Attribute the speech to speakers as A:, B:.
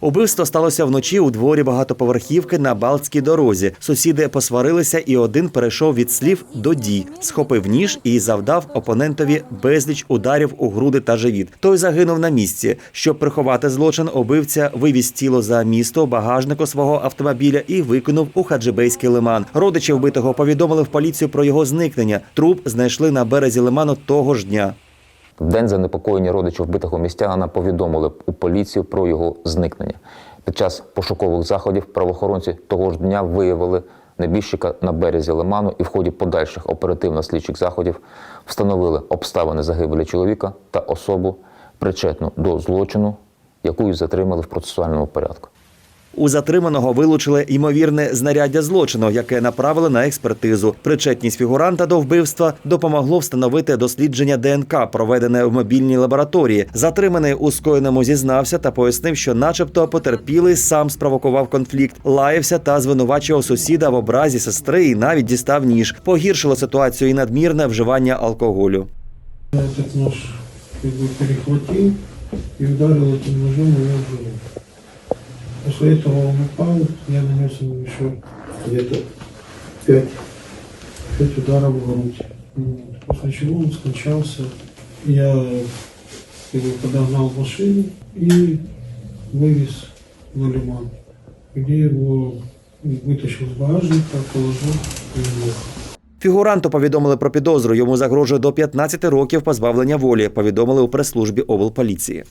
A: Убивство сталося вночі у дворі багатоповерхівки на Балтській дорозі. Сусіди посварилися, і один перейшов від слів до дій, схопив ніж і завдав опонентові безліч ударів у груди та живіт. Той загинув на місці. Щоб приховати злочин, убивця вивіз тіло за місто, багажнику свого автомобіля і викинув у Хаджибейський лиман. Родичі вбитого повідомили в поліцію про його зникнення. Труп знайшли на березі лиману того ж дня.
B: В день занепокоєння родичів вбитого містянина повідомили у поліцію про його зникнення. Під час пошукових заходів правоохоронці того ж дня виявили небіжчика на березі лиману і в ході подальших оперативно-слідчих заходів встановили обставини загибелі чоловіка та особу, причетну до злочину, яку затримали в процесуальному порядку.
A: У затриманого вилучили ймовірне знаряддя злочину, яке направили на експертизу. Причетність фігуранта до вбивства допомогло встановити дослідження ДНК, проведене в мобільній лабораторії. Затриманий у скоєному зізнався та пояснив, що, начебто, потерпілий сам спровокував конфлікт, лаявся та звинувачував сусіда в образі сестри і навіть дістав ніж. Погіршило ситуацію і надмірне вживання алкоголю.
C: Я этот нож как бы перехватил и ударил этим ножом меня в живот. После этого он упал, я нанес ему еще где-то пять, пять ударов в грудь. Вот. После чего он скончался. Я как бы, подогнал машину и вывез на лиман, где его вытащил с багажника, положил и уехал.
A: Фігуранту повідомили про підозру. Йому загрожує до 15 років позбавлення волі. Повідомили у прес-службі облполіції.